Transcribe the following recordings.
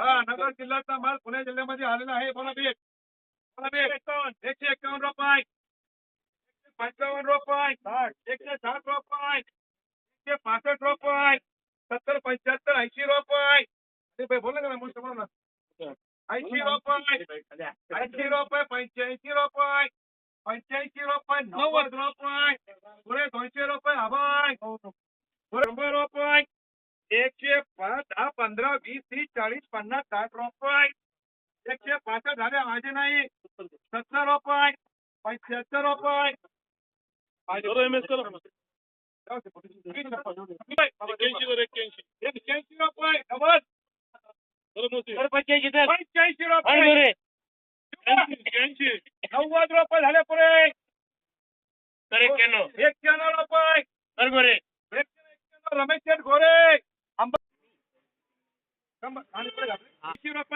इधर आया होगा हा नगर जिल्ह्याचा माल पुणे जिल्ह्यामध्ये आलेला आहे बोला बेग बोला बेग एकशे एक्कावन्न रुपये एकशे पंचावन्न रुपये साठ एकशे साठ रुपये एकशे पासष्ट रुपये सत्तर पंच्याहत्तर ऐंशी रुपये ते बाई बोला ना मस्त बोला ना ऐंशी रुपये ऐंशी रुपये पंच्याऐंशी रुपये पंच्याऐंशी रुपये नव्वद एकशे पाच दहा पंधरा तीस चाळीस पन्नास साठ रुपये एकशे पासष्ट झाले माझे नाही. सत्तर रुपये पंच्याहत्तर रुपये एक्क्याऐंशी रुपये नव्वद पंच्याऐंशी रुपये नव्वद रुपये झाले पुरे. एक्क्याण्णव. रुपये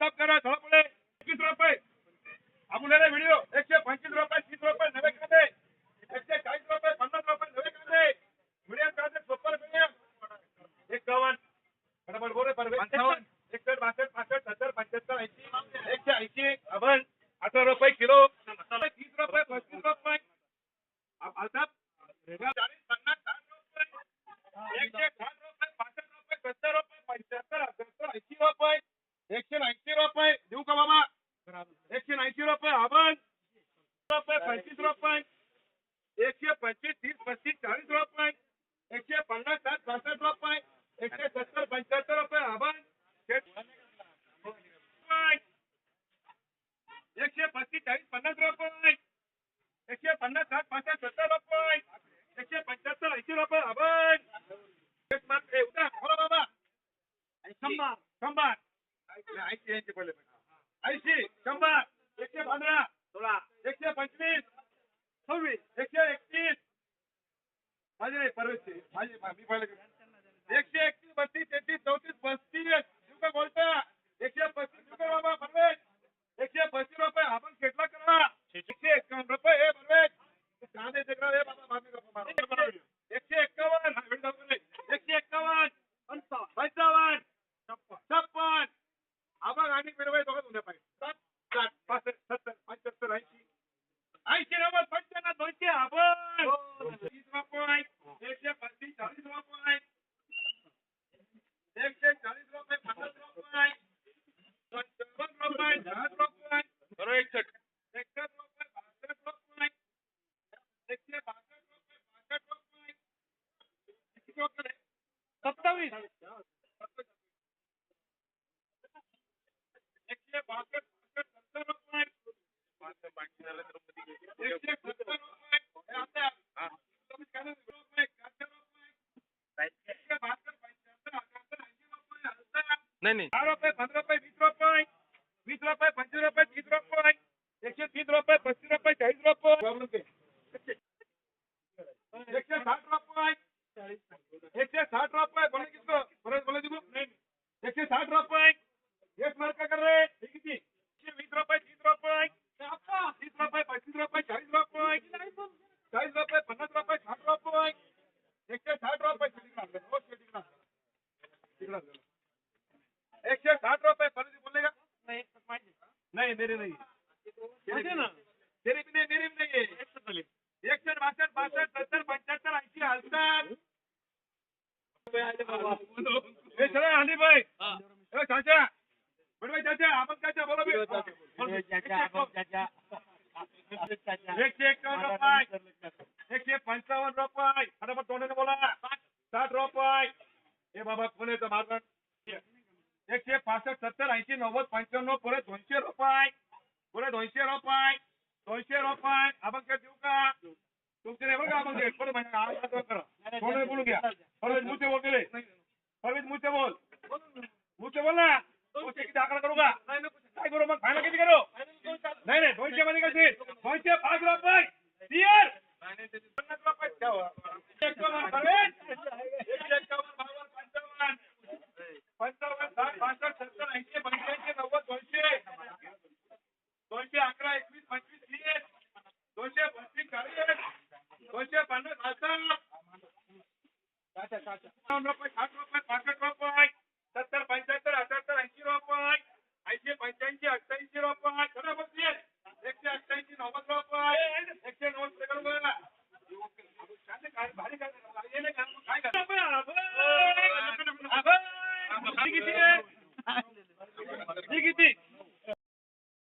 अल्ताफ करा थोडा पुढे एकवीस रुपये। अमुलेला व्हिडिओ एकशे पंचवीस रुपये तीस रुपये नवे कांदे एकशे चाळीस रुपये पन्नास रुपये नवे कांदे मिडियम कांदे सुपर मिडियम। एकावन्न बरोबर बोले परवे पंचावन्न एकसष्ट बासष्ट पासष्ट सत्तर पंच्याहत्तर ऐंशी। एकशे ऐंशी अबन अठरा रुपये किलो। तीस रुपये पस्तीस रुपये। अल्ताफ चाळीस पन्नास साठ रुपये। एकशे साठ रुपये पासष्ट रुपये सत्तर रुपये पंच्याहत्तर अठ्याहत्तर ऐंशी रुपये। एकशे ऐंशी रुपये देऊ का बाबा? एकशे ऐंशी रुपये आपण रुपये पंचवीस रुपये एकशे पंचवीस तीस पस्तीस चाळीस रुपये एकशे पन्नास साठ रुपये एकशे सत्तर पंच्याहत्तर रुपये एकशे पस्तीस चाळीस पन्नास रुपये एकशे पन्नास साठ पासष्ट सत्तर रुपये एकशे पंच्याहत्तर ऐंशी रुपये आपण एक मार्क ए, उद्या बोला बाबा। शंभर शंभर ऐंशी ऐंशी एकशे पंधरा सोळा एकशे पंचवीस सव्वीस एकशे एकतीस माझे नाही माझे मी पहिले एकशे एकतीस बत्तीस तेहतीस चौतीस पस्तीस देऊ का बोलता एकशे पस्तीस रुपये बाबा परवेश एकशे पस्तीस रुपये आपण खेटला करा एकशे एकावन्न रुपये हे परवेश कांदे तिकडे हे बाबा आता नहीं नहीं। दहा रुपये पंधरा रुपये वीस रुपये वीस रुपये पंचवीस रुपये तीस रुपये एकशे तीस रुपये पस्तीस रुपये चाळीस रुपये नहीं मेरे नहीं। तेरे ना। तेरे भी नहीं मेरे भी नहीं। है एकशे बासष्ट बासष्ट सत्तर पंच्याहत्तर ऐंशी हलतात हे। सगळं हल्ली बाई चाचा बरोबर चाचा आपण चाचा बोला। बे. एकशे एकावन्न रुपये एकशे पंचावन्न रुपये फटाफट तोंडाने बोला। साठ रुपये हे बाबा एकशे पासष्ट सत्तर ऐंशी नव्वद पंच्याण्णव पुढे दोनशे रुपये पुढे दोनशे रुपये दोनशे रुपये काय देऊ का तुमचे नाही बरं का आपण म्हणजे करा तोंडाने बोलू घ्या परवेज मुचे बोल गेले परवेज मुचे बोल मुचे बोल ना मुचे किती आकडा करू का काय करू मग फायनल किती करू नाही नाही दोनशे मध्ये कशी दोनशे पाच रुपये क्लिअर पन्नास रुपये ठेवा. एकावन्न परवेज. एकशे एकावन्न, बावन्न, पंचावन्न. पंचावन्न साठ पासष्ट सत्तर ऐंशी पंच्याऐंशी नव्वद दोनशे दोनशे अकरा एकवीस पंचवीस तीस दोनशे पस्तीस चाळीस दोनशे पन्नास हज़ार पंचावन्न रुपये साठ रुपये पासष्ट सत्तर पंच्याहत्तर अठ्याहत्तर ऐंशी रुपये ऐंशी पंच्याऐंशी अठ्ठ्याऐंशी रुपये एकशे अठ्ठ्याऐंशी नव्वद रुपये